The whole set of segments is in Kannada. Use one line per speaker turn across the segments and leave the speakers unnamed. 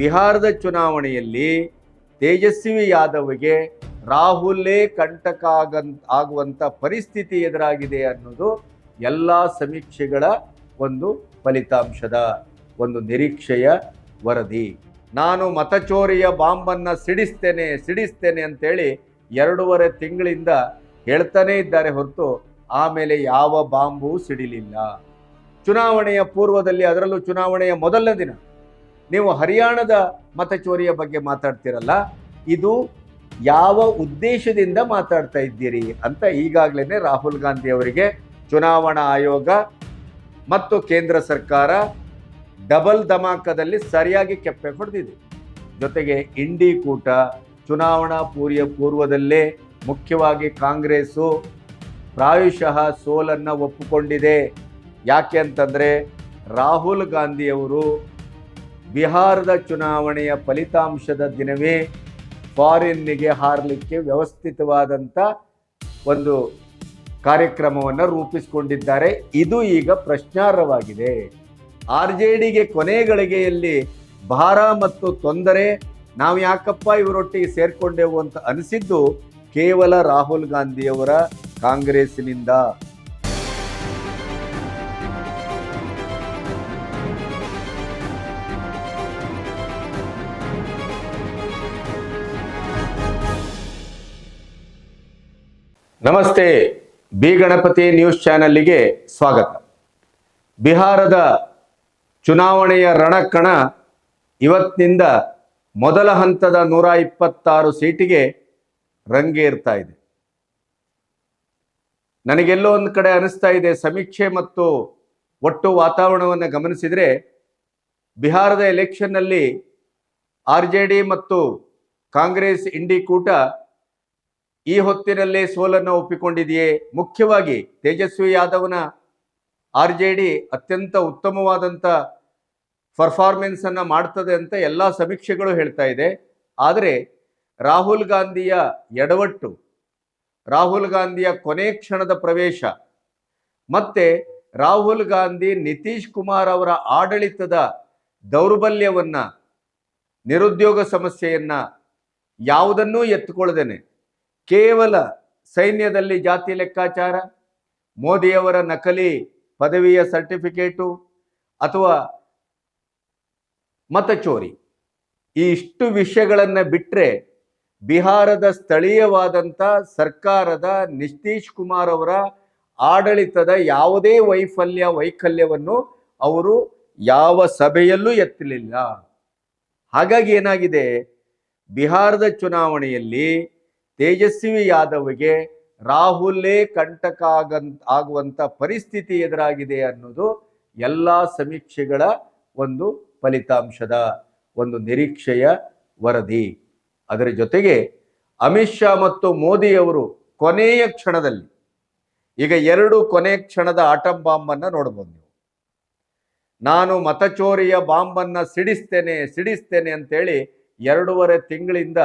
ಬಿಹಾರದ ಚುನಾವಣೆಯಲ್ಲಿ ತೇಜಸ್ವಿ ಯಾದವ್ಗೆ ರಾಹುಲ್ಲೇ ಕಂಟಕ ಆಗನ್ ಆಗುವಂಥ ಪರಿಸ್ಥಿತಿ ಎದುರಾಗಿದೆ ಅನ್ನೋದು ಎಲ್ಲ ಸಮೀಕ್ಷೆಗಳ ಒಂದು ಫಲಿತಾಂಶದ ಒಂದು ನಿರೀಕ್ಷೆಯ ವರದಿ. ನಾನು ಮತಚೋರಿಯ ಬಾಂಬನ್ನು ಸಿಡಿಸ್ತೇನೆ ಸಿಡಿಸ್ತೇನೆ ಅಂತೇಳಿ ಎರಡೂವರೆ ತಿಂಗಳಿಂದ ಹೇಳ್ತಾನೇ ಇದ್ದಾರೆ ಹೊರತು ಆಮೇಲೆ ಯಾವ ಬಾಂಬು ಸಿಡಿಲಿಲ್ಲ. ಚುನಾವಣೆಯ ಪೂರ್ವದಲ್ಲಿ ಅದರಲ್ಲೂ ಚುನಾವಣೆಯ ಮೊದಲನೇ ದಿನ ನೀವು ಹರಿಯಾಣದ ಮತಚೋರಿಯ ಬಗ್ಗೆ ಮಾತಾಡ್ತಿರಲ್ಲ, ಇದು ಯಾವ ಉದ್ದೇಶದಿಂದ ಮಾತಾಡ್ತಾ ಇದ್ದೀರಿ ಅಂತ ಈಗಾಗಲೇ ರಾಹುಲ್ ಗಾಂಧಿ ಅವರಿಗೆ ಚುನಾವಣಾ ಆಯೋಗ ಮತ್ತು ಕೇಂದ್ರ ಸರ್ಕಾರ ಡಬಲ್ ಧಮಾಕದಲ್ಲಿ ಸರಿಯಾಗಿ ಕೆಪ್ಪೆ ಹೊಡೆದಿದೆ. ಜೊತೆಗೆ ಇಂಡಿ ಕೂಟ ಚುನಾವಣಾ ಪೂರ್ಯ ಪೂರ್ವದಲ್ಲೇ ಮುಖ್ಯವಾಗಿ ಕಾಂಗ್ರೆಸ್ಸು ಪ್ರಾಯಶಃ ಸೋಲನ್ನು ಒಪ್ಪಿಕೊಂಡಿದೆ. ಯಾಕೆ ಅಂತಂದರೆ ರಾಹುಲ್ ಗಾಂಧಿಯವರು ಬಿಹಾರದ ಚುನಾವಣೆಯ ಫಲಿತಾಂಶದ ದಿನವೇ ಫಾರಿನ್ನಿಗೆ ಹಾರಲಿಕ್ಕೆ ವ್ಯವಸ್ಥಿತವಾದಂಥ ಒಂದು ಕಾರ್ಯಕ್ರಮವನ್ನು ರೂಪಿಸಿಕೊಂಡಿದ್ದಾರೆ. ಇದು ಈಗ ಪ್ರಶ್ನಾರ್ಹವಾಗಿದೆ. ಆರ್ ಜೆ ಡಿಗೆ ಕೊನೆ ಗಳಿಗೆಯಲ್ಲಿ ಭಾರ ಮತ್ತು ತೊಂದರೆ, ನಾವು ಯಾಕಪ್ಪ ಇವರೊಟ್ಟಿಗೆ ಸೇರಿಕೊಂಡೆವು ಅಂತ ಅನಿಸಿದ್ದು ಕೇವಲ ರಾಹುಲ್ ಗಾಂಧಿಯವರ ಕಾಂಗ್ರೆಸ್ಸಿನಿಂದ. ನಮಸ್ತೆ, ಬಿ ಗಣಪತಿ ನ್ಯೂಸ್ ಚಾನಲ್ಲಿಗೆ ಸ್ವಾಗತ. ಬಿಹಾರದ ಚುನಾವಣೆಯ ರಣಕಣ ಇವತ್ತಿನಿಂದ ಮೊದಲ ಹಂತದ ನೂರ ಇಪ್ಪತ್ತಾರು ಸೀಟಿಗೆ ರಂಗೇರ್ತಾ ಇದೆ. ನನಗೆಲ್ಲೋ ಒಂದು ಕಡೆ ಅನಿಸ್ತಾ ಇದೆ, ಸಮೀಕ್ಷೆ ಮತ್ತು ಒಟ್ಟು ವಾತಾವರಣವನ್ನು ಗಮನಿಸಿದರೆ ಬಿಹಾರದ ಎಲೆಕ್ಷನ್ನಲ್ಲಿ ಆರ್ ಜೆ ಮತ್ತು ಕಾಂಗ್ರೆಸ್ ಇಂಡಿ ಕೂಟ ಈ ಹೊತ್ತಿನಲ್ಲೇ ಸೋಲನ್ನು ಒಪ್ಪಿಕೊಂಡಿದೆಯೇ? ಮುಖ್ಯವಾಗಿ ತೇಜಸ್ವಿ ಯಾದವ್ನ ಆರ್ ಜೆ ಡಿ ಅತ್ಯಂತ ಉತ್ತಮವಾದಂಥ ಪರ್ಫಾರ್ಮೆನ್ಸ್ ಅನ್ನು ಮಾಡ್ತದೆ ಅಂತ ಎಲ್ಲ ಸಮೀಕ್ಷೆಗಳು ಹೇಳ್ತಾ ಇದೆ. ಆದರೆ ರಾಹುಲ್ ಗಾಂಧಿಯ ಎಡವಟ್ಟು, ರಾಹುಲ್ ಗಾಂಧಿಯ ಕೊನೆ ಕ್ಷಣದ ಪ್ರವೇಶ, ಮತ್ತೆ ರಾಹುಲ್ ಗಾಂಧಿ ನಿತೀಶ್ ಕುಮಾರ್ ಅವರ ಆಡಳಿತದ ದೌರ್ಬಲ್ಯವನ್ನು, ನಿರುದ್ಯೋಗ ಸಮಸ್ಯೆಯನ್ನು ಯಾವುದನ್ನೂ ಎತ್ತುಕೊಳ್ಳದೇನೆ ಕೇವಲ ಸೈನ್ಯದಲ್ಲಿ ಜಾತಿ ಲೆಕ್ಕಾಚಾರ, ಮೋದಿಯವರ ನಕಲಿ ಪದವಿಯ ಸರ್ಟಿಫಿಕೇಟು ಅಥವಾ ಮತಚೋರಿ ಈ ಇಷ್ಟು ವಿಷಯಗಳನ್ನು ಬಿಟ್ಟರೆ ಬಿಹಾರದ ಸ್ಥಳೀಯವಾದಂಥ ಸರ್ಕಾರದ ನಿತೀಶ್ ಕುಮಾರ್ ಅವರ ಆಡಳಿತದ ಯಾವುದೇ ವೈಫಲ್ಯ, ವೈಕಲ್ಯವನ್ನು ಅವರು ಯಾವ ಸಭೆಯಲ್ಲೂ ಎತ್ತಲಿಲ್ಲ. ಹಾಗಾಗಿ ಏನಾಗಿದೆ? ಬಿಹಾರದ ಚುನಾವಣೆಯಲ್ಲಿ ತೇಜಸ್ವಿ ಯಾದವ್ಗೆ ರಾಹುಲ್ಲೇ ಕಂಟಕ ಆಗನ್ ಆಗುವಂಥ ಪರಿಸ್ಥಿತಿ ಎದುರಾಗಿದೆ ಅನ್ನೋದು ಎಲ್ಲ ಸಮೀಕ್ಷೆಗಳ ಒಂದು ಫಲಿತಾಂಶದ ಒಂದು ನಿರೀಕ್ಷೆಯ ವರದಿ. ಅದರ ಜೊತೆಗೆ ಅಮಿತ್ ಶಾ ಮತ್ತು ಮೋದಿಯವರು ಕೊನೆಯ ಕ್ಷಣದಲ್ಲಿ, ಈಗ ಎರಡು ಕೊನೆ ಕ್ಷಣದ ಆಟಂ ಬಾಂಬನ್ನು ನೋಡ್ಬೋದು ನೀವು. ನಾನು ಮತಚೋರಿಯ ಬಾಂಬನ್ನು ಸಿಡಿಸ್ತೇನೆ ಸಿಡಿಸ್ತೇನೆ ಅಂತೇಳಿ ಎರಡೂವರೆ ತಿಂಗಳಿಂದ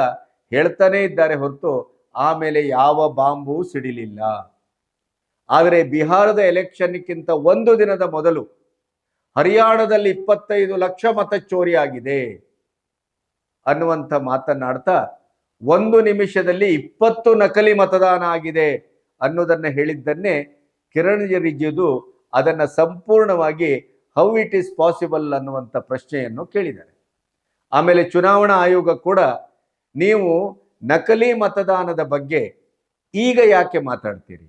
ಹೇಳ್ತಾನೇ ಇದ್ದಾರೆ ಹೊರತು ಆಮೇಲೆ ಯಾವ ಬಾಂಬು ಸಿಡಿಲಿಲ್ಲ. ಆದರೆ ಬಿಹಾರದ ಎಲೆಕ್ಷನ್ಕ್ಕಿಂತ ಒಂದು ದಿನದ ಮೊದಲು ಹರಿಯಾಣದಲ್ಲಿ ಇಪ್ಪತ್ತೈದು ಲಕ್ಷ ಮತ ಚೋರಿ ಆಗಿದೆ ಅನ್ನುವಂಥ ಮಾತನ್ನಾಡ್ತಾ ಒಂದು ನಿಮಿಷದಲ್ಲಿ ಇಪ್ಪತ್ತು ನಕಲಿ ಮತದಾನ ಆಗಿದೆ ಅನ್ನೋದನ್ನು ಹೇಳಿದ್ದನ್ನೇ ಕಿರಣ್ ರಿಜಿಜು ಅದನ್ನ ಸಂಪೂರ್ಣವಾಗಿ ಹೌ ಇಟ್ ಈಸ್ ಪಾಸಿಬಲ್ ಅನ್ನುವಂಥ ಪ್ರಶ್ನೆಯನ್ನು ಕೇಳಿದ್ದಾರೆ. ಆಮೇಲೆ ಚುನಾವಣಾ ಆಯೋಗ ಕೂಡ ನೀವು ನಕಲಿ ಮತದಾನದ ಬಗ್ಗೆ ಈಗ ಯಾಕೆ ಮಾತಾಡ್ತೀರಿ?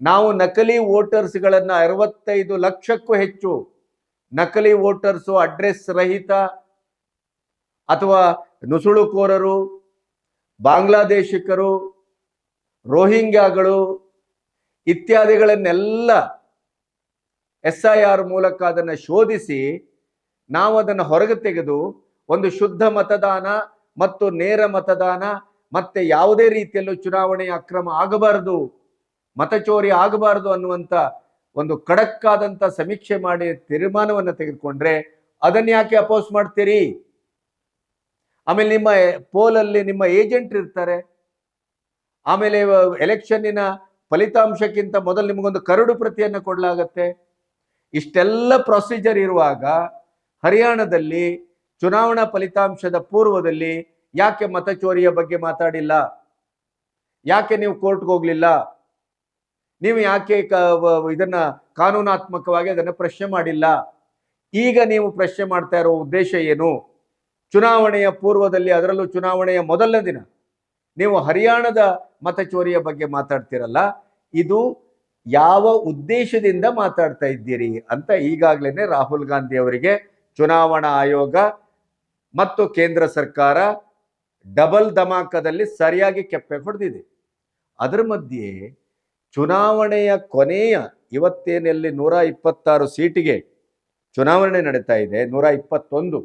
ನಾವು ನಕಲಿ ವೋಟರ್ಸ್ಗಳನ್ನು ಅರವತ್ತೈದು ಲಕ್ಷಕ್ಕೂ ಹೆಚ್ಚು ನಕಲಿ ವೋಟರ್ಸು ಅಡ್ರೆಸ್ ರಹಿತ ಅಥವಾ ನುಸುಳುಕೋರರು, ಬಾಂಗ್ಲಾದೇಶಿಕರು, ರೋಹಿಂಗ್ಯಾಗಳು ಇತ್ಯಾದಿಗಳನ್ನೆಲ್ಲ ಎಸ್ ಐ ಆರ್ ಮೂಲಕ ಅದನ್ನು ಶೋಧಿಸಿ ನಾವು ಅದನ್ನು ಹೊರಗೆ ತೆಗೆದು ಒಂದು ಶುದ್ಧ ಮತದಾನ ಮತ್ತು ನೇರ ಮತದಾನ, ಮತ್ತೆ ಯಾವುದೇ ರೀತಿಯಲ್ಲೂ ಚುನಾವಣೆಯ ಅಕ್ರಮ ಆಗಬಾರದು ಮತಚೋರಿ ಆಗಬಾರದು ಅನ್ನುವಂಥ ಒಂದು ಖಡಕ್ಕಾದಂಥ ಸಮೀಕ್ಷೆ ಮಾಡಿ ತೀರ್ಮಾನವನ್ನು ತೆಗೆದುಕೊಂಡ್ರೆ ಅದನ್ನ ಯಾಕೆ ಅಪೋಸ್ ಮಾಡ್ತೀರಿ? ಆಮೇಲೆ ನಿಮ್ಮ ಪೋಲಲ್ಲಿ ನಿಮ್ಮ ಏಜೆಂಟ್ ಇರ್ತಾರೆ. ಆಮೇಲೆ ಎಲೆಕ್ಷನ್ನಿನ ಫಲಿತಾಂಶಕ್ಕಿಂತ ಮೊದಲು ನಿಮಗೊಂದು ಕರಡು ಪ್ರತಿಯನ್ನು ಕೊಡಲಾಗತ್ತೆ. ಇಷ್ಟೆಲ್ಲ ಪ್ರೊಸೀಜರ್ ಇರುವಾಗ ಹರಿಯಾಣದಲ್ಲಿ ಚುನಾವಣಾ ಫಲಿತಾಂಶದ ಪೂರ್ವದಲ್ಲಿ ಯಾಕೆ ಮತಚೋರಿಯ ಬಗ್ಗೆ ಮಾತಾಡಿಲ್ಲ? ಯಾಕೆ ನೀವು ಕೋರ್ಟ್ಗೆ ಹೋಗ್ಲಿಲ್ಲ? ನೀವು ಯಾಕೆ ಇದನ್ನ ಕಾನೂನಾತ್ಮಕವಾಗಿ ಅದನ್ನ ಪ್ರಶ್ನೆ ಮಾಡಿಲ್ಲ? ಈಗ ನೀವು ಪ್ರಶ್ನೆ ಮಾಡ್ತಾ ಇರೋ ಉದ್ದೇಶ ಏನು? ಚುನಾವಣೆಯ ಪೂರ್ವದಲ್ಲಿ ಅದರಲ್ಲೂ ಚುನಾವಣೆಯ ಮೊದಲ ದಿನ ನೀವು ಹರಿಯಾಣದ ಮತಚೋರಿಯ ಬಗ್ಗೆ ಮಾತಾಡ್ತಿರಲ್ಲ? ಇದು ಯಾವ ಉದ್ದೇಶದಿಂದ ಮಾತಾಡ್ತಾ ಇದ್ದೀರಿ ಅಂತ ಈಗಾಗಲೇ ರಾಹುಲ್ ಗಾಂಧಿ ಅವರಿಗೆ ಚುನಾವಣಾ ಆಯೋಗ ಮತ್ತು ಕೇಂದ್ರ ಸರ್ಕಾರ ಡಬಲ್ ಧಮಾಕದಲ್ಲಿ ಸರಿಯಾಗಿ ಕೆಪ್ಪೆ ಹೊಡೆದಿದೆ. ಅದರ ಮಧ್ಯೆ ಚುನಾವಣೆಯ ಕೊನೆಯ ಇವತ್ತೇನಲ್ಲಿ ನೂರ ಇಪ್ಪತ್ತಾರು ಸೀಟಿಗೆ ಚುನಾವಣೆ ನಡೀತಾ ಇದೆ, ನೂರ ಇಪ್ಪತ್ತೊಂದು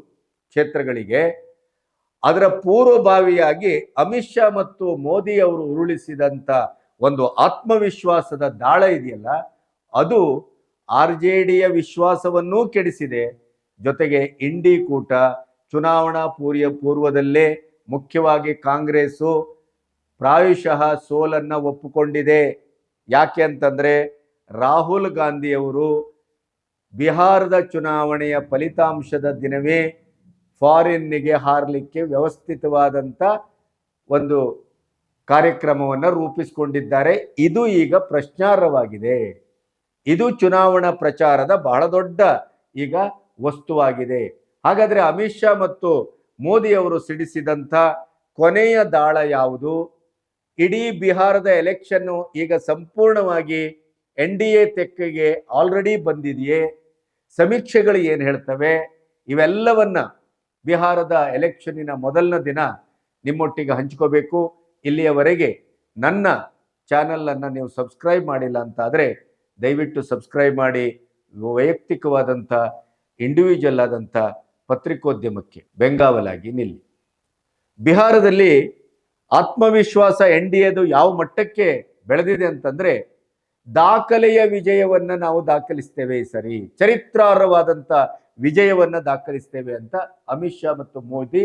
ಕ್ಷೇತ್ರಗಳಿಗೆ, ಅದರ ಪೂರ್ವಭಾವಿಯಾಗಿ ಅಮಿತ್ ಶಾ ಮತ್ತು ಮೋದಿ ಅವರು ಉರುಳಿಸಿದಂಥ ಒಂದು ಆತ್ಮವಿಶ್ವಾಸದ ದಾಳ ಇದೆಯಲ್ಲ, ಅದು ಆರ್ ಜೆ ಡಿಯ ವಿಶ್ವಾಸವನ್ನೂ ಕೆಡಿಸಿದೆ. ಜೊತೆಗೆ ಇಂಡಿ ಕೂಟ ಚುನಾವಣಾ ಪೂರ್ಯ ಪೂರ್ವದಲ್ಲೇ ಮುಖ್ಯವಾಗಿ ಕಾಂಗ್ರೆಸ್ಸು ಪ್ರಾಯಶಃ ಸೋಲನ್ನು ಒಪ್ಪಿಕೊಂಡಿದೆ. ಯಾಕೆ ಅಂತಂದರೆ ರಾಹುಲ್ ಗಾಂಧಿಯವರು ಬಿಹಾರದ ಚುನಾವಣೆಯ ಫಲಿತಾಂಶದ ದಿನವೇ ಫಾರಿನ್ನಿಗೆ ಹಾರಲಿಕ್ಕೆ ವ್ಯವಸ್ಥಿತವಾದಂಥ ಒಂದು ಕಾರ್ಯಕ್ರಮವನ್ನು ರೂಪಿಸಿಕೊಂಡಿದ್ದಾರೆ. ಇದು ಈಗ ಪ್ರಶ್ನಾರ್ಹವಾಗಿದೆ. ಇದು ಚುನಾವಣಾ ಪ್ರಚಾರದ ಬಹಳ ದೊಡ್ಡ ಈಗ ವಸ್ತುವಾಗಿದೆ. ಹಾಗಾದ್ರೆ ಅಮಿತ್ ಶಾ ಮತ್ತು ಮೋದಿ ಅವರು ಸಿಡಿಸಿದಂಥ ಕೊನೆಯ ದಾಳ ಯಾವುದು? ಇಡೀ ಬಿಹಾರದ ಎಲೆಕ್ಷನ್ ಈಗ ಸಂಪೂರ್ಣವಾಗಿ ಎನ್ ಡಿ ಎ ತೆಕ್ಕೆಗೆ ಆಲ್ರೆಡಿ ಬಂದಿದೆಯೇ? ಸಮೀಕ್ಷೆಗಳು ಏನು ಹೇಳ್ತವೆ? ಇವೆಲ್ಲವನ್ನ ಬಿಹಾರದ ಎಲೆಕ್ಷನ್ನಿನ ಮೊದಲನ ದಿನ ನಿಮ್ಮೊಟ್ಟಿಗೆ ಹಂಚ್ಕೋಬೇಕು. ಇಲ್ಲಿಯವರೆಗೆ ನನ್ನ ಚಾನಲನ್ನು ನೀವು ಸಬ್ಸ್ಕ್ರೈಬ್ ಮಾಡಿಲ್ಲ ಅಂತಾದರೆ ದಯವಿಟ್ಟು ಸಬ್ಸ್ಕ್ರೈಬ್ ಮಾಡಿ. ವೈಯಕ್ತಿಕವಾದಂಥ ಇಂಡಿವಿಜುವಲ್ ಆದಂಥ ಪತ್ರಿಕೋದ್ಯಮಕ್ಕೆ ಬೆಂಗಾವಲಾಗಿ ನಿಲ್ಲಿ. ಬಿಹಾರದಲ್ಲಿ ಆತ್ಮವಿಶ್ವಾಸ ಎನ್ ಡಿ ಎದು ಯಾವ ಮಟ್ಟಕ್ಕೆ ಬೆಳೆದಿದೆ ಅಂತಂದ್ರೆ ದಾಖಲೆಯ ವಿಜಯವನ್ನ ನಾವು ದಾಖಲಿಸ್ತೇವೆ ಸರಿ. ಚರಿತ್ರಾರ್ಹವಾದಂಥ ವಿಜಯವನ್ನ ದಾಖಲಿಸ್ತೇವೆ ಅಂತ ಅಮಿತ್ ಶಾ ಮತ್ತು ಮೋದಿ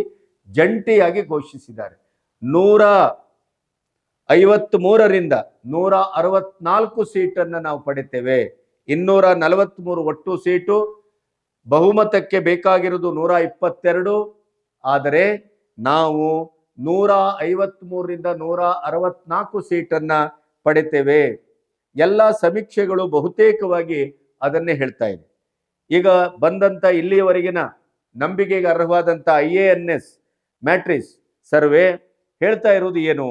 ಜಂಟಿಯಾಗಿ ಘೋಷಿಸಿದ್ದಾರೆ. ನೂರ ಐವತ್ತ್ ಮೂರರಿಂದ ನೂರ ಅರವತ್ನಾಲ್ಕು ಸೀಟನ್ನು ನಾವು ಪಡಿತೇವೆ. ಇನ್ನೂರ ನಲವತ್ತ್ಮೂರು ಒಟ್ಟು ಸೀಟು ಬಹುಮತಕ್ಕೆ ಬೇಕಾಗಿರೋದು ನೂರ ಇಪ್ಪತ್ತೆರಡು. ಆದರೆ ನಾವು ನೂರ ಐವತ್ಮೂರರಿಂದ ನೂರ ಅರವತ್ನಾಲ್ಕು ಸೀಟನ್ನ ಪಡಿತೇವೆ ಎಲ್ಲ ಸಮೀಕ್ಷೆಗಳು ಬಹುತೇಕವಾಗಿ ಅದನ್ನೇ ಹೇಳ್ತಾ ಇದೆ. ಈಗ ಬಂದಂತ ಇಲ್ಲಿಯವರೆಗಿನ ನಂಬಿಕೆಗೆ ಅರ್ಹವಾದಂಥ I A N S Matrize survey ಹೇಳ್ತಾ ಇರೋದು ಏನು?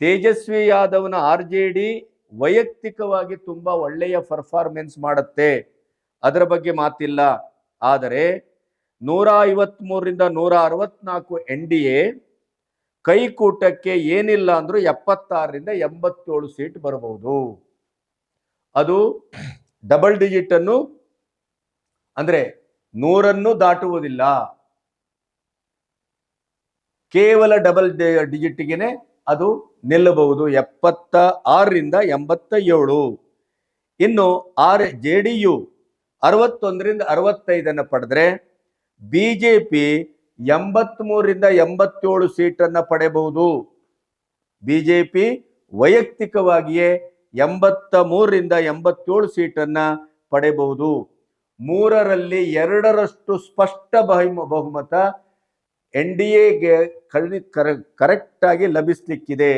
ತೇಜಸ್ವಿ ಯಾದವ್ನ ಆರ್ ಜೆ ಡಿ ವೈಯಕ್ತಿಕವಾಗಿ ತುಂಬಾ ಒಳ್ಳೆಯ ಪರ್ಫಾರ್ಮೆನ್ಸ್ ಮಾಡುತ್ತೆ. ಅದರ ಬಗ್ಗೆ ಮಾತಿಲ್ಲ. ಆದರೆ ನೂರ ಐವತ್ಮೂರರಿಂದ ನೂರ ಅರವತ್ನಾಲ್ಕು ಎನ್ ಡಿ ಎ ಕೈಕೂಟಕ್ಕೆ ಏನಿಲ್ಲ ಅಂದ್ರೂ ಎಪ್ಪತ್ತಾರರಿಂದ ಎಂಬತ್ತೇಳು ಸೀಟ್ ಬರಬಹುದು. ಅದು ಡಬಲ್ ಡಿಜಿಟ್ ಅನ್ನು ಅಂದ್ರೆ ನೂರನ್ನು ದಾಟುವುದಿಲ್ಲ. ಕೇವಲ ಡಬಲ್ ಡಿಜಿಟ್ಗೆನೆ ಅದು ನಿಲ್ಲಬಹುದು. ಎಪ್ಪತ್ತ ಆರರಿಂದ ಎಂಬತ್ತ ಏಳು ಇನ್ನು ಆರ್ ಜೆ ಡಿ ಯು ಅರವತ್ತೊಂದರಿಂದ ಅರವತ್ತೈದನ್ನು ಪಡೆದ್ರೆ ಬಿ ಜೆ ಪಿ ಎಂಬತ್ಮೂರರಿಂದ ಎಂಬತ್ತೇಳು ಸೀಟನ್ನು ಪಡೆಯಬಹುದು. ಬಿ ಜೆ ಪಿ ವೈಯಕ್ತಿಕವಾಗಿಯೇ ಎಂಬತ್ತ ಮೂರರಿಂದ ಎಂಬತ್ತೇಳು ಸೀಟನ್ನು ಪಡೆಯಬಹುದು. ಮೂರರಲ್ಲಿ ಎರಡರಷ್ಟು ಸ್ಪಷ್ಟ ಬಹುಮ, ಬಹುಮತ ಎನ್ ಡಿ ಎಗೆ ಕರೆ, ಕರೆಕ್ಟಾಗಿ ಲಭಿಸಲಿಕ್ಕಿದೆ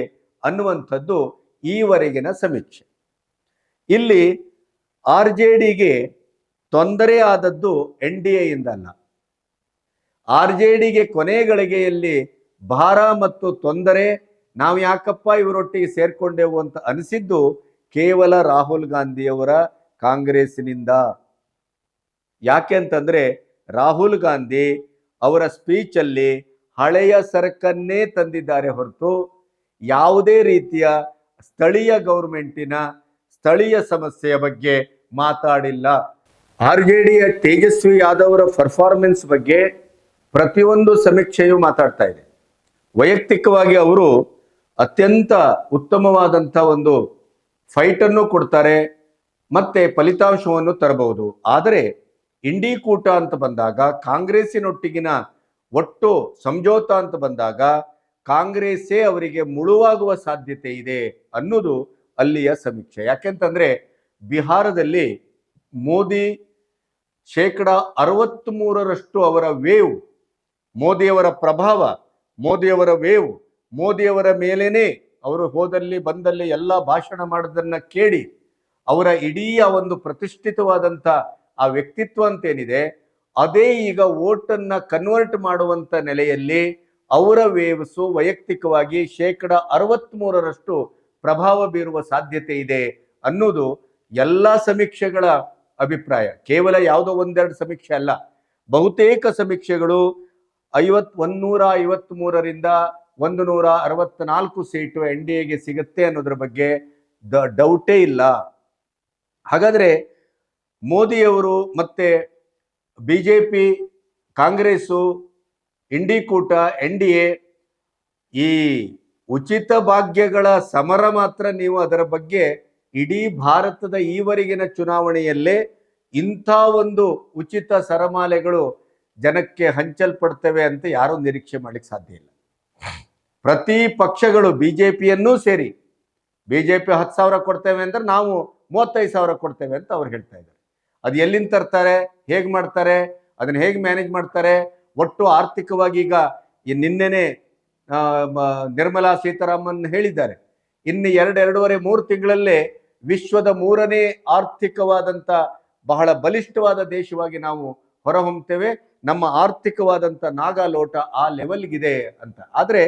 ಅನ್ನುವಂಥದ್ದು ಈವರೆಗಿನ ಸಮೀಕ್ಷೆ. ಇಲ್ಲಿ ಆರ್ ಜೆ ಡಿಗೆ ತೊಂದರೆ ಆದದ್ದು ಎನ್ ಡಿ ಎಯಿಂದಲ್ಲ ಆರ್ ಜೆ ಡಿಗೆ ಕೊನೆ ಗಳಿಗೆಯಲ್ಲಿ ಭಾರ ಮತ್ತು ತೊಂದರೆ, ನಾವು ಯಾಕಪ್ಪ ಇವರೊಟ್ಟಿಗೆ ಸೇರ್ಕೊಂಡೆವು ಅಂತ ಅನಿಸಿದ್ದು ಕೇವಲ ರಾಹುಲ್ ಗಾಂಧಿಯವರ ಕಾಂಗ್ರೆಸ್ಸಿನಿಂದ. ಯಾಕೆ ಅಂತಂದ್ರೆ ರಾಹುಲ್ ಗಾಂಧಿ ಅವರ ಸ್ಪೀಚಲ್ಲಿ ಹಳೆಯ ಸರಕನ್ನೇ ತಂದಿದ್ದಾರೆ ಹೊರತು ಯಾವುದೇ ರೀತಿಯ ಸ್ಥಳೀಯ ಗೌರ್ಮೆಂಟಿನ ಸ್ಥಳೀಯ ಸಮಸ್ಯೆಯ ಬಗ್ಗೆ ಮಾತಾಡಿಲ್ಲ. ಆರ್ ಜೆ ಡಿಯ ತೇಜಸ್ವಿ ಯಾದವರ ಪರ್ಫಾರ್ಮೆನ್ಸ್ ಬಗ್ಗೆ ಪ್ರತಿಯೊಂದು ಸಮೀಕ್ಷೆಯು ಮಾತಾಡ್ತಾ ಇದೆ. ವೈಯಕ್ತಿಕವಾಗಿ ಅವರು ಅತ್ಯಂತ ಉತ್ತಮವಾದಂಥ ಒಂದು ಫೈಟನ್ನು ಕೊಡ್ತಾರೆ, ಮತ್ತೆ ಫಲಿತಾಂಶವನ್ನು ತರಬಹುದು. ಆದರೆ ಇಂಡಿ ಕೂಟ ಅಂತ ಬಂದಾಗ, ಕಾಂಗ್ರೆಸ್ಸಿನೊಟ್ಟಿಗಿನ ಒಟ್ಟು ಸಂಜೋತ ಅಂತ ಬಂದಾಗ, ಕಾಂಗ್ರೆಸ್ಸೇ ಅವರಿಗೆ ಮುಳುವಾಗುವ ಸಾಧ್ಯತೆ ಇದೆ ಅನ್ನೋದು ಅಲ್ಲಿಯ ಸಮೀಕ್ಷೆ. ಯಾಕೆಂತಂದ್ರೆ, ಬಿಹಾರದಲ್ಲಿ ಮೋದಿ ಶೇಕಡ ಅರವತ್ತ್ ಮೂರರಷ್ಟು ಅವರ ವೇವ್, ಮೋದಿಯವರ ಪ್ರಭಾವ, ಮೋದಿಯವರ ವೇವ್, ಮೋದಿಯವರ ಮೇಲೇನೆ ಅವರು ಹೋದಲ್ಲಿ ಬಂದಲ್ಲಿ ಎಲ್ಲ ಭಾಷಣ ಮಾಡೋದನ್ನ ಕೇಳಿ ಅವರ ಇಡೀ ಒಂದು ಪ್ರತಿಷ್ಠಿತವಾದಂಥ ಆ ವ್ಯಕ್ತಿತ್ವ ಅಂತೇನಿದೆ, ಅದೇ ಈಗ ಓಟನ್ನು ಕನ್ವರ್ಟ್ ಮಾಡುವಂಥ ನೆಲೆಯಲ್ಲಿ ಅವರ ವೇವ್ಸು ವೈಯಕ್ತಿಕವಾಗಿ ಶೇಕಡ ಅರವತ್ತ್ ಮೂರರಷ್ಟು ಪ್ರಭಾವ ಬೀರುವ ಸಾಧ್ಯತೆ ಇದೆ ಅನ್ನೋದು ಎಲ್ಲ ಸಮೀಕ್ಷೆಗಳ ಅಭಿಪ್ರಾಯ. ಕೇವಲ ಯಾವುದೋ ಒಂದೆರಡು ಸಮೀಕ್ಷೆ ಅಲ್ಲ. ಬಹುತೇಕ ಸಮೀಕ್ಷೆಗಳು ಐವತ್ ಒಂದೂರ ಐವತ್ತ್ ಮೂರರಿಂದ ಒಂದು ನೂರ ಅರವತ್ನಾಲ್ಕು ಸೀಟು ಎನ್ ಡಿ ಎಗೆ ಸಿಗುತ್ತೆ ಅನ್ನೋದ್ರ ಬಗ್ಗೆ ದ ಡೌಟೇ ಇಲ್ಲ. ಹಾಗಾದ್ರೆ ಮೋದಿಯವರು ಮತ್ತೆ ಪಿ ಕಾಂಗ್ರೆಸ್ಸು ಇಂಡಿ ಕೂಟ ಎನ್ ಡಿ ಎ ಈ ಉಚಿತ ಭಾಗ್ಯಗಳ ಸಮರ ಮಾತ್ರ ನೀವು ಅದರ ಬಗ್ಗೆ ಇಡೀ ಭಾರತದ ಈವರೆಗಿನ ಚುನಾವಣೆಯಲ್ಲೇ ಇಂಥ ಒಂದು ಉಚಿತ ಸರಮಾಲೆಗಳು ಜನಕ್ಕೆ ಹಂಚಲ್ಪಡ್ತವೆ ಅಂತ ಯಾರೂ ನಿರೀಕ್ಷೆ ಮಾಡಲಿಕ್ಕೆ ಸಾಧ್ಯ ಇಲ್ಲ. ಪ್ರತಿ ಪಕ್ಷಗಳು ಬಿ ಜೆ ಪಿಯನ್ನೂ ಸೇರಿ ಬಿ ಜೆ ಪಿ ಹತ್ತು ಸಾವಿರ ಕೊಡ್ತೇವೆ ಅಂದ್ರೆ ನಾವು ಮೂವತ್ತೈದು ಸಾವಿರ ಕೊಡ್ತೇವೆ ಅಂತ ಅವ್ರು ಹೇಳ್ತಾ ಇದ್ದಾರೆ. ಅದು ಎಲ್ಲಿಂದ ತರ್ತಾರೆ, ಹೇಗೆ ಮಾಡ್ತಾರೆ, ಅದನ್ನ ಹೇಗೆ ಮ್ಯಾನೇಜ್ ಮಾಡ್ತಾರೆ, ಒಟ್ಟು ಆರ್ಥಿಕವಾಗಿ ಈಗ ನಿನ್ನೆನೆ ನಿರ್ಮಲಾ ಸೀತಾರಾಮನ್ ಹೇಳಿದ್ದಾರೆ. ಇನ್ನು ಎರಡು, ಎರಡೂವರೆ, ಮೂರು ತಿಂಗಳಲ್ಲೇ ವಿಶ್ವದ ಮೂರನೇ ಆರ್ಥಿಕವಾದಂತ ಬಹಳ ಬಲಿಷ್ಠವಾದ ದೇಶವಾಗಿ ನಾವು ಹೊರಹೊಮ್ಮುತ್ತೇವೆ ನಮ್ಮ ಆರ್ಥಿಕವಾದಂತ ನಾಗಾಲೋಟ ಆ ಲೆವೆಲ್ಗಿದೆ ಅಂತ. ಆದ್ರೆ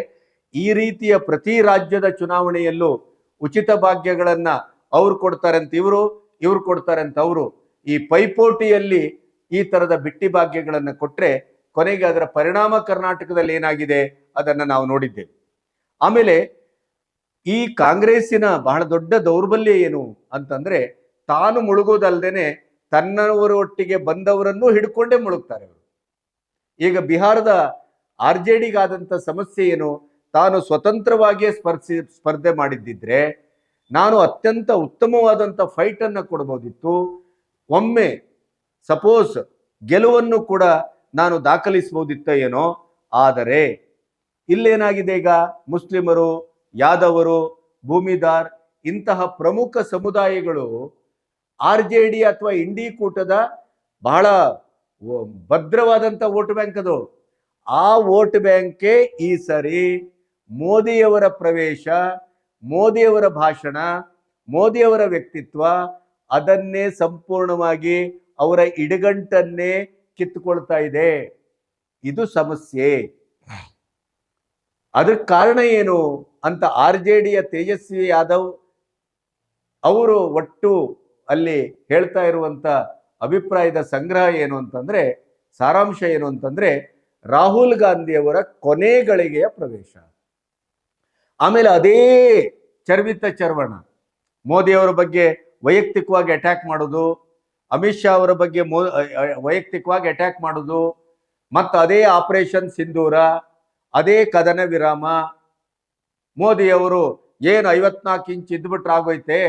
ಈ ರೀತಿಯ ಪ್ರತಿ ರಾಜ್ಯದ ಚುನಾವಣೆಯಲ್ಲೂ ಉಚಿತ ಭಾಗ್ಯಗಳನ್ನ ಅವ್ರು ಕೊಡ್ತಾರೆ ಅಂತ ಇವರು, ಇವ್ರು ಕೊಡ್ತಾರೆ ಅಂತ ಅವರು. ಈ ಪೈಪೋಟಿಯಲ್ಲಿ ಈ ತರದ ಬಿಟ್ಟಿ ಭಾಗ್ಯಗಳನ್ನ ಕೊಟ್ರೆ ಕೊನೆಗೆ ಅದರ ಪರಿಣಾಮ ಕರ್ನಾಟಕದಲ್ಲಿ ಏನಾಗಿದೆ? ಅದನ್ನ ನಾವು ನೋಡಿದ್ದೇವೆ. ಆಮೇಲೆ ಈ ಕಾಂಗ್ರೆಸ್ಸಿನ ಬಹಳ ದೊಡ್ಡ ದೌರ್ಬಲ್ಯ ಏನು ಅಂತಂದ್ರೆ ತಾನು ಮುಳುಗೋದಲ್ದೇನೆ ತನ್ನವರ ಒಟ್ಟಿಗೆ ಬಂದವರನ್ನು ಹಿಡ್ಕೊಂಡೇ ಮುಳುಗ್ತಾರೆ ಅವರು ಈಗ ಬಿಹಾರದ ಆರ್ ಜೆ ಡಿಗಾದಂಥ ಸಮಸ್ಯೆ ಏನು? ತಾನು ಸ್ವತಂತ್ರವಾಗಿಯೇ ಸ್ಪರ್ಶಿ ಸ್ಪರ್ಧೆ ಮಾಡಿದ್ದಿದ್ರೆ ನಾನು ಅತ್ಯಂತ ಉತ್ತಮವಾದಂಥ ಫೈಟ್ ಅನ್ನ ಕೊಡ್ಬೋದಿತ್ತು. ಒಮ್ಮೆ ಸಪೋಸ್ ಗೆಲುವನ್ನು ಕೂಡ ನಾನು ದಾಖಲಿಸಬಹುದಿತ್ತ ಏನೋ, ಆದರೆ ಇಲ್ಲೇನಾಗಿದೆ ಈಗ ಮುಸ್ಲಿಮರು ಯಾದವರು, ಭೂಮಿದಾರ್ ಇಂತಹ ಪ್ರಮುಖ ಸಮುದಾಯಗಳು ಆರ್ ಜೆ ಡಿ ಅಥವಾ ಇಂಡಿ ಕೂಟದ ಬಹಳ ಭದ್ರವಾದಂಥ ವೋಟ್ ಬ್ಯಾಂಕ್ ಅದು. ಆ ವೋಟ್ ಬ್ಯಾಂಕೇ ಈ ಸರಿ ಮೋದಿಯವರ ಪ್ರವೇಶ, ಮೋದಿಯವರ ಭಾಷಣ, ಮೋದಿಯವರ ವ್ಯಕ್ತಿತ್ವ ಅದನ್ನೇ ಸಂಪೂರ್ಣವಾಗಿ ಅವರ ಇಡಗಂಟನ್ನೇ ಕಿತ್ತುಕೊಳ್ತಾ ಇದೆ. ಇದು ಸಮಸ್ಯೆ. ಅದಕ್ಕೆ ಕಾರಣ ಏನು ಅಂತ ಆರ್ ಜೆ ಡಿಯ ತೇಜಸ್ವಿ ಯಾದವ್ ಅವರು ಒಟ್ಟು ಅಲ್ಲಿ ಹೇಳ್ತಾ ಇರುವಂತ ಅಭಿಪ್ರಾಯದ ಸಂಗ್ರಹ ಏನು ಅಂತಂದ್ರೆ, ಸಾರಾಂಶ ಏನು ಅಂತಂದ್ರೆ, ರಾಹುಲ್ ಗಾಂಧಿಯವರ ಕೊನೆಗಳಿಗೆಯ ಪ್ರವೇಶ. ಆಮೇಲೆ ಅದೇ ಚರ್ವಿತ ಚರ್ವಣ. ಮೋದಿಯವರ ಬಗ್ಗೆ ವೈಯಕ್ತಿಕವಾಗಿ ಅಟ್ಯಾಕ್ ಮಾಡೋದು, ಅಮಿತ್ ಶಾ ಅವರ ಬಗ್ಗೆ ಮೋ ವೈಯಕ್ತಿಕವಾಗಿ ಅಟ್ಯಾಕ್ ಮಾಡೋದು, ಮತ್ತು ಅದೇ ಆಪರೇಷನ್ ಸಿಂಧೂರ ಅದೇ ಕದನ ವಿರಾಮ. ಮೋದಿಯವರು ಏನು ಐವತ್ನಾಲ್ಕು ಇಂಚ್ ಇದ್ಬಿಟ್ರೆ ಆಗೋಯ್ತೆ?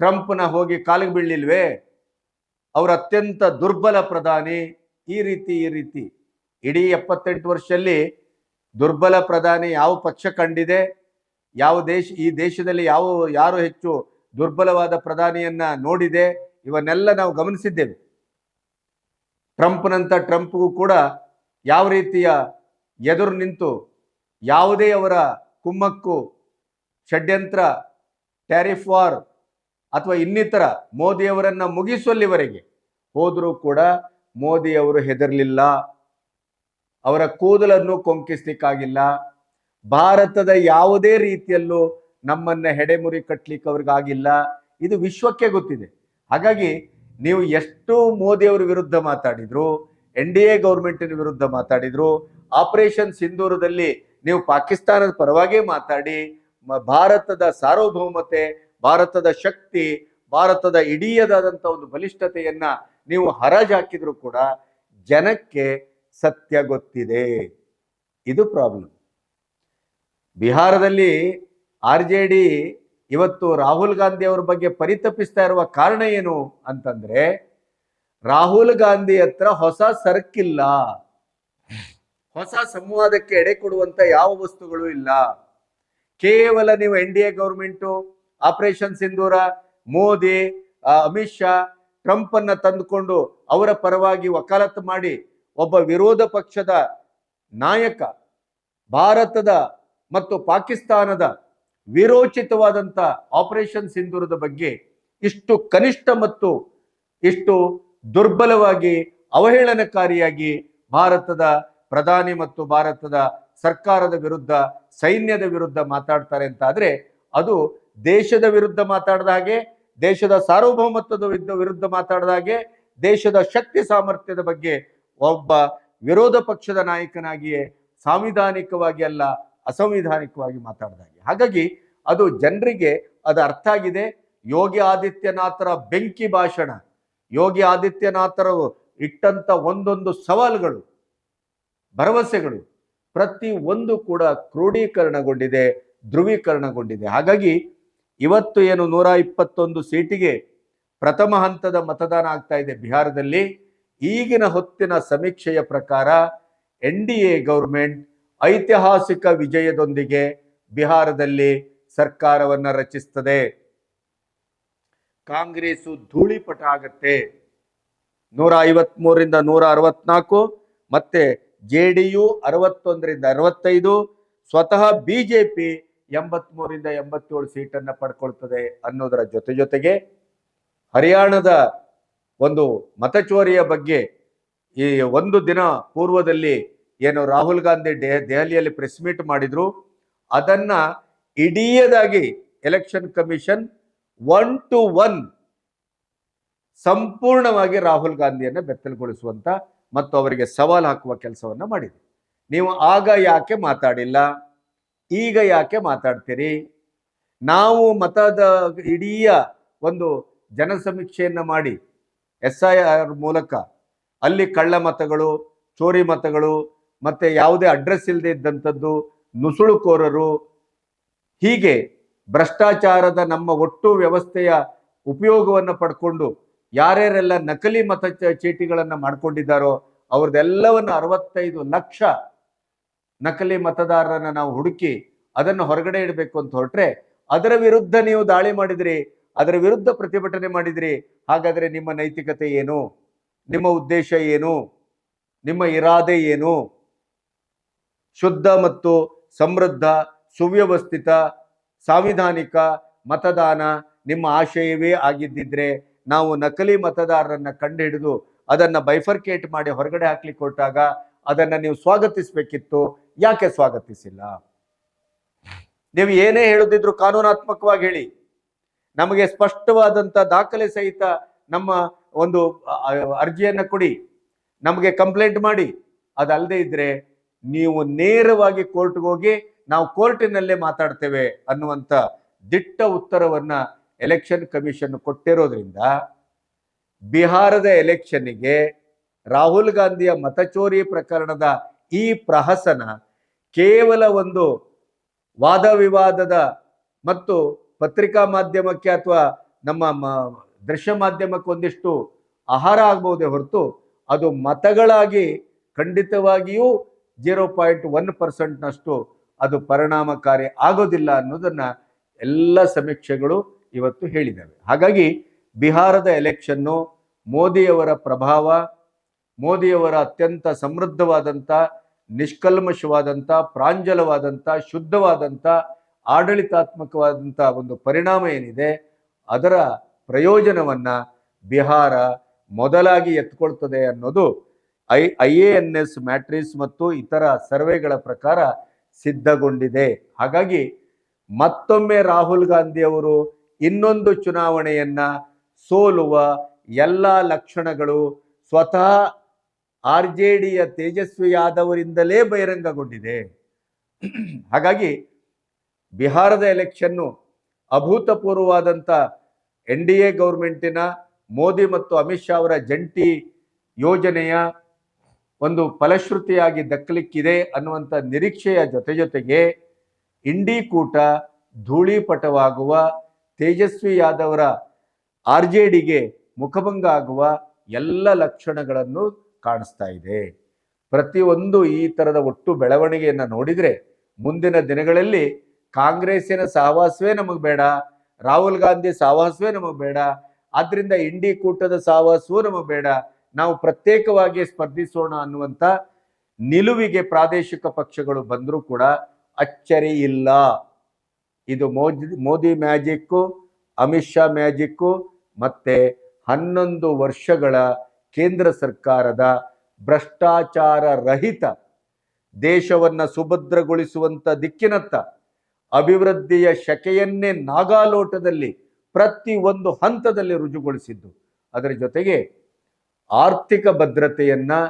ಟ್ರಂಪ್ನ ಹೋಗಿ ಕಾಲಿಗೆ ಬೀಳಲಿಲ್ವೆ? ಅವರ ಅತ್ಯಂತ ದುರ್ಬಲ ಪ್ರಧಾನಿ. ಈ ರೀತಿ ಈ ರೀತಿ. ಇಡೀ ಎಪ್ಪತ್ತೆಂಟು ವರ್ಷದಲ್ಲಿ ದುರ್ಬಲ ಪ್ರಧಾನಿ ಯಾವ ಪಕ್ಷ ಕಂಡಿದೆ? ಯಾವ ದೇಶ, ಈ ದೇಶದಲ್ಲಿ ಯಾವ, ಯಾರು ಹೆಚ್ಚು ದುರ್ಬಲವಾದ ಪ್ರಧಾನಿಯನ್ನ ನೋಡಿದೆ? ಇವನ್ನೆಲ್ಲ ನಾವು ಗಮನಿಸಿದ್ದೇವೆ. ಟ್ರಂಪ್ನಂತ ಟ್ರಂಪ್ಗೂ ಕೂಡ ಯಾವ ರೀತಿಯ ಎದುರು ನಿಂತು ಯಾವುದೇ ಅವರ ಕುಮ್ಮಕ್ಕು, ಷಡ್ಯಂತ್ರ ಟ್ಯಾರಿಫ್ ವಾರ್ ಅಥವಾ ಇನ್ನಿತರ ಮೋದಿಯವರನ್ನು ಮುಗಿಸುವಲ್ಲಿವರೆಗೆ ಹೋದರೂ ಕೂಡ ಮೋದಿಯವರು ಹೆದರಲಿಲ್ಲ. ಅವರ ಕೂದಲನ್ನು ಕೊಂಕಿಸ್ಲಿಕ್ಕಾಗಿಲ್ಲ. ಭಾರತದ ಯಾವುದೇ ರೀತಿಯಲ್ಲೂ ನಮ್ಮನ್ನ ಹೆಡೆಮುರಿ ಕಟ್ಟಲಿಕ್ಕೆ ಅವ್ರಿಗಾಗಿಲ್ಲ. ಇದು ವಿಶ್ವಕ್ಕೆ ಗೊತ್ತಿದೆ. ಹಾಗಾಗಿ ನೀವು ಎಷ್ಟು ಮೋದಿಯವರ ವಿರುದ್ಧ ಮಾತಾಡಿದ್ರು, ಎನ್ ಡಿ ಎ ಗೌರ್ಮೆಂಟಿನ ವಿರುದ್ಧ ಮಾತಾಡಿದ್ರು ಆಪರೇಷನ್ ಸಿಂಧೂರದಲ್ಲಿ ನೀವು ಪಾಕಿಸ್ತಾನದ ಪರವಾಗಿ ಮಾತಾಡಿ ಭಾರತದ ಸಾರ್ವಭೌಮತೆ, ಭಾರತದ ಶಕ್ತಿ, ಭಾರತದ ಇಡೀಯದಾದಂಥ ಒಂದು ಬಲಿಷ್ಠತೆಯನ್ನ ನೀವು ಹರಾಜು ಹಾಕಿದ್ರು ಕೂಡ ಜನಕ್ಕೆ ಸತ್ಯ ಗೊತ್ತಿದೆ. ಇದು ಪ್ರಾಬ್ಲಮ್ ಬಿಹಾರದಲ್ಲಿ ಆರ್ ಜೆ ಡಿ ಇವತ್ತು ರಾಹುಲ್ ಗಾಂಧಿ ಅವರ ಬಗ್ಗೆ ಪರಿತಪಿಸ್ತಾ ಇರುವ ಕಾರಣ ಏನು ಅಂತಂದ್ರೆ, ರಾಹುಲ್ ಗಾಂಧಿ ಹತ್ರ ಹೊಸ ಸರ್ಕಿಲ್ಲ ಹೊಸ ಸಂವಾದಕ್ಕೆ ಎಡೆ ಕೊಡುವಂತ ಯಾವ ವಸ್ತುಗಳು ಇಲ್ಲ. ಕೇವಲ ನೀವು N D A government, operation Sindoor, Modi Amit Shah Trump ಅನ್ನ ತಂದುಕೊಂಡು ಅವರ ಪರವಾಗಿ ವಕಾಲತ್ತು ಮಾಡಿ ಒಬ್ಬ ವಿರೋಧ ಪಕ್ಷದ ನಾಯಕ, ಭಾರತದ ಮತ್ತು ಪಾಕಿಸ್ತಾನದ ವಿರೋಚಿತವಾದಂತ ಆಪರೇಷನ್ ಸಿಂಧೂರದ ಬಗ್ಗೆ ಇಷ್ಟು ಕನಿಷ್ಠ ಮತ್ತು ಇಷ್ಟು ದುರ್ಬಲವಾಗಿ ಅವಹೇಳನಕಾರಿಯಾಗಿ ಭಾರತದ ಪ್ರಧಾನಿ ಮತ್ತು ಭಾರತದ ಸರ್ಕಾರದ ವಿರುದ್ಧ, ಸೈನ್ಯದ ವಿರುದ್ಧ ಮಾತಾಡ್ತಾರೆ ಅಂತ ಆದ್ರೆ ಅದು ದೇಶದ ವಿರುದ್ಧ ಮಾತಾಡಿದ ಹಾಗೆ, ದೇಶದ ಸಾರ್ವಭೌಮತ್ವದ ವಿರುದ್ಧ ಮಾತಾಡಿದ ಹಾಗೆ, ದೇಶದ ಶಕ್ತಿ ಸಾಮರ್ಥ್ಯದ ಬಗ್ಗೆ ಒಬ್ಬ ವಿರೋಧ ಪಕ್ಷದ ನಾಯಕನಾಗಿಯೇ ಸಾಂವಿಧಾನಿಕವಾಗಿ ಅಲ್ಲ, ಅಸಂವಿಧಾನಿಕವಾಗಿ ಮಾತಾಡಿದ ಹಾಗೆ. ಹಾಗಾಗಿ ಅದು ಜನರಿಗೆ ಅದು ಅರ್ಥ ಆಗಿದೆ. ಯೋಗಿ ಆದಿತ್ಯನಾಥರ ಬೆಂಕಿ ಭಾಷಣ, ಯೋಗಿ ಆದಿತ್ಯನಾಥರು ಇಟ್ಟಂತ ಒಂದೊಂದು ಸವಾಲುಗಳು ಭರವಸೆಗಳು ಪ್ರತಿ ಒಂದು ಕೂಡ ಕ್ರೋಢೀಕರಣಗೊಂಡಿದೆ ಧ್ರುವೀಕರಣಗೊಂಡಿದೆ. ಹಾಗಾಗಿ ಇವತ್ತು ಏನು ನೂರ ಇಪ್ಪತ್ತೊಂದು ಸೀಟಿಗೆ ಪ್ರಥಮ ಹಂತದ ಮತದಾನ ಆಗ್ತಾ ಇದೆ ಬಿಹಾರದಲ್ಲಿ. ಈಗಿನ ಹೊತ್ತಿನ ಸಮೀಕ್ಷೆಯ ಪ್ರಕಾರ ಎನ್ ಡಿ ಎ ಗೌರ್ಮೆಂಟ್ ಐತಿಹಾಸಿಕ ವಿಜಯದೊಂದಿಗೆ ಬಿಹಾರದಲ್ಲಿ ಸರ್ಕಾರವನ್ನ ರಚಿಸ್ತದೆ. ಕಾಂಗ್ರೆಸ್ ಧೂಳಿಪಟ ಆಗತ್ತೆ. ನೂರ ಐವತ್ಮೂರಿಂದ ನೂರ ಅರವತ್ನಾಲ್ಕು, ಮತ್ತೆ ಜೆ ಡಿ ಯು ಅರವತ್ತೊಂದರಿಂದ ಅರವತ್ತೈದು, ಸ್ವತಃ ಬಿಜೆಪಿ ಎಂಬತ್ಮೂರಿಂದ ಎಂಬತ್ತೇಳು ಸೀಟನ್ನು ಪಡ್ಕೊಳ್ತದೆ ಅನ್ನೋದರ ಜೊತೆ ಜೊತೆಗೆ ಹರಿಯಾಣದ ಒಂದು ಮತಚೋರಿಯ ಬಗ್ಗೆ ಈ ಒಂದು ದಿನ ಪೂರ್ವದಲ್ಲಿ ಏನು ರಾಹುಲ್ ಗಾಂಧಿ ದೆಹಲಿಯಲ್ಲಿ ಪ್ರೆಸ್ ಮೀಟ್ ಮಾಡಿದ್ರು. ಅದನ್ನ ಇಡೀಯದಾಗಿ election commission one to one ಸಂಪೂರ್ಣವಾಗಿ ರಾಹುಲ್ ಗಾಂಧಿಯನ್ನ ಬೆತ್ತಲುಗೊಳಿಸುವಂತ ಮತ್ತು ಅವರಿಗೆ ಸವಾಲು ಹಾಕುವ ಕೆಲಸವನ್ನ ಮಾಡಿದೆ. ನೀವು ಆಗ ಯಾಕೆ ಮಾತಾಡಿಲ್ಲ? ಈಗ ಯಾಕೆ ಮಾತಾಡ್ತೀರಿ? ನಾವು ಮತದ ಇಡೀ ಒಂದು ಜನಸಮೀಕ್ಷೆಯನ್ನು ಮಾಡಿ ಎಸ್ ಐ ಆರ್ ಮೂಲಕ ಅಲ್ಲಿ ಕಳ್ಳ ಮತಗಳು, ಚೋರಿ ಮತಗಳು, ಮತ್ತೆ ಯಾವುದೇ ಅಡ್ರೆಸ್ ಇಲ್ಲದೆ ಇದ್ದಂಥದ್ದು, ನುಸುಳುಕೋರರು, ಹೀಗೆ ಭ್ರಷ್ಟಾಚಾರದ ನಮ್ಮ ಒಟ್ಟು ವ್ಯವಸ್ಥೆಯ ಉಪಯೋಗವನ್ನು ಪಡ್ಕೊಂಡು ಯಾರ್ಯಾರೆಲ್ಲ ನಕಲಿ ಮತ ಚೀಟಿಗಳನ್ನ ಮಾಡ್ಕೊಂಡಿದ್ದಾರೋ ಅವ್ರದ್ದೆಲ್ಲವನ್ನು ಅರವತ್ತೈದು ಲಕ್ಷ ನಕಲಿ ಮತದಾರರನ್ನ ನಾವು ಹುಡುಕಿ ಅದನ್ನು ಹೊರಗಡೆ ಇಡಬೇಕು ಅಂತ ಹೊರಟ್ರೆ ಅದರ ವಿರುದ್ಧ ನೀವು ದಾಳಿ ಮಾಡಿದ್ರಿ, ಅದರ ವಿರುದ್ಧ ಪ್ರತಿಭಟನೆ ಮಾಡಿದ್ರಿ, ಹಾಗಾದ್ರೆ ನಿಮ್ಮ ನೈತಿಕತೆ ಏನು? ನಿಮ್ಮ ಉದ್ದೇಶ ಏನು? ನಿಮ್ಮ ಇರಾದೆ ಏನು? ಶುದ್ಧ ಮತ್ತು ಸಮೃದ್ಧ, ಸುವ್ಯವಸ್ಥಿತ, ಸಾಂವಿಧಾನಿಕ ಮತದಾನ ನಿಮ್ಮ ಆಶಯವೇ ಆಗಿದ್ದಿದ್ರೆ ನಾವು ನಕಲಿ ಮತದಾರರನ್ನ ಕಂಡುಹಿಡಿದು ಅದನ್ನ ಬೈಫರ್ಕೇಟ್ ಮಾಡಿ ಹೊರಗಡೆ ಹಾಕ್ಲಿಕ್ಕೆ ಕೊಟ್ಟಾಗ ಅದನ್ನ ನೀವು ಸ್ವಾಗತಿಸಬೇಕಿತ್ತು. ಯಾಕೆ ಸ್ವಾಗತಿಸಿಲ್ಲ? ನೀವು ಏನೇ ಹೇಳುದಿದ್ರು ಕಾನೂನಾತ್ಮಕವಾಗಿ ಹೇಳಿ. ನಮಗೆ ಸ್ಪಷ್ಟವಾದಂತ ದಾಖಲೆ ಸಹಿತ ನಮ್ಮ ಒಂದು ಅರ್ಜಿಯನ್ನು ಕೊಡಿ. ನಮಗೆ ಕಂಪ್ಲೇಂಟ್ ಮಾಡಿ. ಅದಲ್ಲದೆ ಇದ್ರೆ ನೀವು ನೇರವಾಗಿ ಕೋರ್ಟ್ಗೆ ಹೋಗಿ ನಾವು ಕೋರ್ಟಿನಲ್ಲೇ ಮಾತಾಡ್ತೇವೆ ಅನ್ನುವಂತ ದಿಟ್ಟ ಉತ್ತರವನ್ನ ಎಲೆಕ್ಷನ್ ಕಮಿಷನ್ ಕೊಟ್ಟಿರೋದ್ರಿಂದ ಬಿಹಾರದ ಎಲೆಕ್ಷನ್ನಿಗೆ ರಾಹುಲ್ ಗಾಂಧಿಯ ಮತಚೋರಿ ಪ್ರಕರಣದ ಈ ಪ್ರಹಸನ ಕೇವಲ ಒಂದು ವಾದ ವಿವಾದದ ಮತ್ತು ಪತ್ರಿಕಾ ಮಾಧ್ಯಮಕ್ಕೆ ಅಥವಾ ನಮ್ಮ ದೃಶ್ಯ ಮಾಧ್ಯಮಕ್ಕೆ ಒಂದಿಷ್ಟು ಆಹಾರ ಆಗ್ಬಹುದೇ ಹೊರತು ಅದು ಮತಗಳಾಗಿ ಖಂಡಿತವಾಗಿಯೂ ಜೀರೋ ಪಾಯಿಂಟ್ ಒನ್ ಪರ್ಸೆಂಟ್ನಷ್ಟು ಅದು ಪರಿಣಾಮಕಾರಿ ಆಗೋದಿಲ್ಲ ಅನ್ನೋದನ್ನ ಎಲ್ಲ ಸಮೀಕ್ಷೆಗಳು ಇವತ್ತು ಹೇಳಿದ್ದಾವೆ. ಹಾಗಾಗಿ ಬಿಹಾರದ ಎಲೆಕ್ಷನ್ನು ಮೋದಿಯವರ ಪ್ರಭಾವ, ಮೋದಿಯವರ ಅತ್ಯಂತ ಸಮೃದ್ಧವಾದಂಥ, ನಿಷ್ಕಲ್ಮಶವಾದಂಥ, ಪ್ರಾಂಜಲವಾದಂಥ, ಶುದ್ಧವಾದಂಥ, ಆಡಳಿತಾತ್ಮಕವಾದಂಥ ಒಂದು ಪರಿಣಾಮ ಏನಿದೆ, ಅದರ ಪ್ರಯೋಜನವನ್ನು ಬಿಹಾರ ಮೊದಲಾಗಿ ಎತ್ಕೊಳ್ತದೆ ಅನ್ನೋದು I I A N S Matrize ಮತ್ತು ಇತರ ಸರ್ವೆಗಳ ಪ್ರಕಾರ ಸಿದ್ಧಗೊಂಡಿದೆ. ಹಾಗಾಗಿ ಮತ್ತೊಮ್ಮೆ ರಾಹುಲ್ ಗಾಂಧಿ ಅವರು ಇನ್ನೊಂದು ಚುನಾವಣೆಯನ್ನ ಸೋಲುವ ಎಲ್ಲ ಲಕ್ಷಣಗಳು ಸ್ವತಃ ಆರ್ ಜೆ ಡಿಯ ತೇಜಸ್ವಿ ಯಾದವರಿಂದಲೇ ಬಹಿರಂಗಗೊಂಡಿದೆ. ಹಾಗಾಗಿ ಬಿಹಾರದ ಎಲೆಕ್ಷನ್ನು ಅಭೂತಪೂರ್ವವಾದಂಥ ಎನ್ ಡಿ ಎ ಗೌರ್ಮೆಂಟಿನ ಮೋದಿ ಮತ್ತು ಅಮಿತ್ ಶಾ ಅವರ ಜಂಟಿ ಯೋಜನೆಯ ಒಂದು ಫಲಶ್ರುತಿಯಾಗಿ ದಕ್ಕಲಿಕ್ಕಿದೆ ಅನ್ನುವಂಥ ನಿರೀಕ್ಷೆಯ ಜೊತೆ ಜೊತೆಗೆ ಇಂಡಿ ಕೂಟ ಧೂಳೀಪಟವಾಗುವ ತೇಜಸ್ವಿ ಯಾದವರ ಆರ್ ಜೆ ಡಿಗೆ ಮುಖಭಂಗ ಆಗುವ ಎಲ್ಲ ಲಕ್ಷಣಗಳನ್ನು ಕಾಣಿಸ್ತಾ ಇದೆ. ಪ್ರತಿಯೊಂದು ಈ ತರದ ಒಟ್ಟು ಬೆಳವಣಿಗೆಯನ್ನ ನೋಡಿದ್ರೆ ಮುಂದಿನ ದಿನಗಳಲ್ಲಿ ಕಾಂಗ್ರೆಸ್ಸಿನ ಸಹವಾಸವೇ ನಮಗೆ ಬೇಡ, ರಾಹುಲ್ ಗಾಂಧಿ ಸಹವಾಸವೇ ನಮಗೆ ಬೇಡ ಆದ್ದರಿಂದ ಇಂಡಿ ಕೂಟದ ಸಹವಾಸವೂ ನಮಗೆ ಬೇಡ, ನಾವು ಪ್ರತ್ಯೇಕವಾಗಿ ಸ್ಪರ್ಧಿಸೋಣ ಅನ್ನುವಂತ ನಿಲುವಿಗೆ ಪ್ರಾದೇಶಿಕ ಪಕ್ಷಗಳು ಬಂದರೂ ಕೂಡ ಅಚ್ಚರಿ ಇಲ್ಲ. ಇದು ಮೋದಿ ಮೋದಿ ಮ್ಯಾಜಿಕ್ಕು, ಅಮಿತ್ ಶಾ ಮ್ಯಾಜಿಕ್ಕು, ಮತ್ತು ಹನ್ನೊಂದು ವರ್ಷಗಳ ಕೇಂದ್ರ ಸರ್ಕಾರದ ಭ್ರಷ್ಟಾಚಾರ ರಹಿತ ದೇಶವನ್ನು ಸುಭದ್ರಗೊಳಿಸುವಂಥ ದಿಕ್ಕಿನತ್ತ ಅಭಿವೃದ್ಧಿಯ ಶಕೆಯನ್ನೇ ನಾಗಾಲೋಟದಲ್ಲಿ ಪ್ರತಿ ಒಂದು ಹಂತದಲ್ಲಿ ರುಜುಗೊಳಿಸಿದ್ದು. ಅದರ ಜೊತೆಗೆ ಆರ್ಥಿಕ ಭದ್ರತೆಯನ್ನು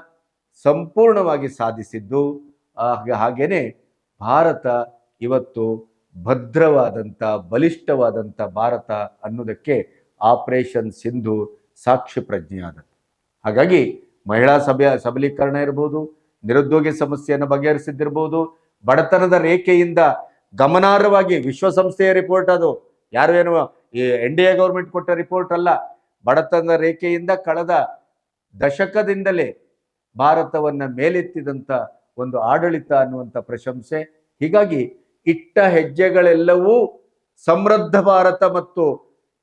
ಸಂಪೂರ್ಣವಾಗಿ ಸಾಧಿಸಿದ್ದು. ಹಾಗೆ, ಹಾಗೇನೆ ಭಾರತ ಇವತ್ತು ಭದ್ರವಾದಂಥ ಬಲಿಷ್ಠವಾದಂಥ ಭಾರತ ಅನ್ನೋದಕ್ಕೆ ಆಪರೇಷನ್ ಸಿಂಧು ಸಾಕ್ಷಿ ಪ್ರಜ್ಞೆಯಾದ ಹಾಗಾಗಿ ಮಹಿಳಾ ಸಭೆ ಸಬಲೀಕರಣ ಇರ್ಬೋದು, ನಿರುದ್ಯೋಗಿ ಸಮಸ್ಯೆಯನ್ನು ಬಗೆಹರಿಸಿದ್ದಿರ್ಬೋದು, ಬಡತನದ ರೇಖೆಯಿಂದ ಗಮನಾರ್ಹವಾಗಿ ವಿಶ್ವಸಂಸ್ಥೆಯ ರಿಪೋರ್ಟ್ ಅದು. ಯಾರು ಏನು ಎನ್ ಡಿ ಎ ಗೌರ್ಮೆಂಟ್ ಕೊಟ್ಟ ರಿಪೋರ್ಟ್ ಅಲ್ಲ. ಬಡತನದ ರೇಖೆಯಿಂದ ಕಳೆದ ದಶಕದಿಂದಲೇ ಭಾರತವನ್ನು ಮೇಲೆತ್ತಿದಂಥ ಒಂದು ಆಡಳಿತ ಅನ್ನುವಂಥ ಪ್ರಶಂಸೆ. ಹೀಗಾಗಿ ಇಟ್ಟ ಹೆಜ್ಜೆಗಳೆಲ್ಲವೂ ಸಮೃದ್ಧ ಭಾರತ ಮತ್ತು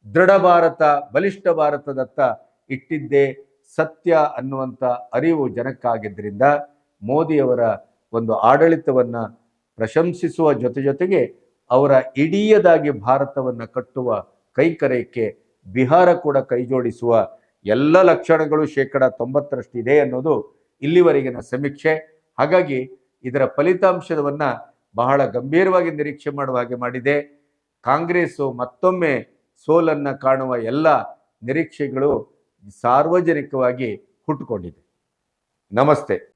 ದೃಢ ಭಾರತ, ಬಲಿಷ್ಠ ಭಾರತದತ್ತ ಇಟ್ಟಿದ್ದೇ ಸತ್ಯ ಅನ್ನುವಂಥ ಅರಿವು ಜನಕ್ಕಾಗಿದ್ದರಿಂದ ಮೋದಿಯವರ ಒಂದು ಆಡಳಿತವನ್ನ ಪ್ರಶಂಸಿಸುವ ಜೊತೆ ಜೊತೆಗೆ ಅವರ ಇಡೀಯದಾಗಿ ಭಾರತವನ್ನ ಕಟ್ಟುವ ಕೈಕರೆಯಕ್ಕೆ ಬಿಹಾರ ಕೂಡ ಕೈಜೋಡಿಸುವ ಎಲ್ಲ ಲಕ್ಷಣಗಳು ಶೇಕಡ ತೊಂಬತ್ತರಷ್ಟಿದೆ ಅನ್ನೋದು ಇಲ್ಲಿವರೆಗಿನ ಸಮೀಕ್ಷೆ. ಹಾಗಾಗಿ ಇದರ ಫಲಿತಾಂಶವನ್ನ ಬಹಳ ಗಂಭೀರವಾಗಿ ನಿರೀಕ್ಷೆ ಮಾಡುವ ಹಾಗೆ ಮಾಡಿದೆ. ಕಾಂಗ್ರೆಸ್ಸು ಮತ್ತೊಮ್ಮೆ ಸೋಲನ್ನು ಕಾಣುವ ಎಲ್ಲ ನಿರೀಕ್ಷೆಗಳು ಸಾರ್ವಜನಿಕವಾಗಿ ಹುಟ್ಟುಕೊಂಡಿದೆ. ನಮಸ್ತೆ.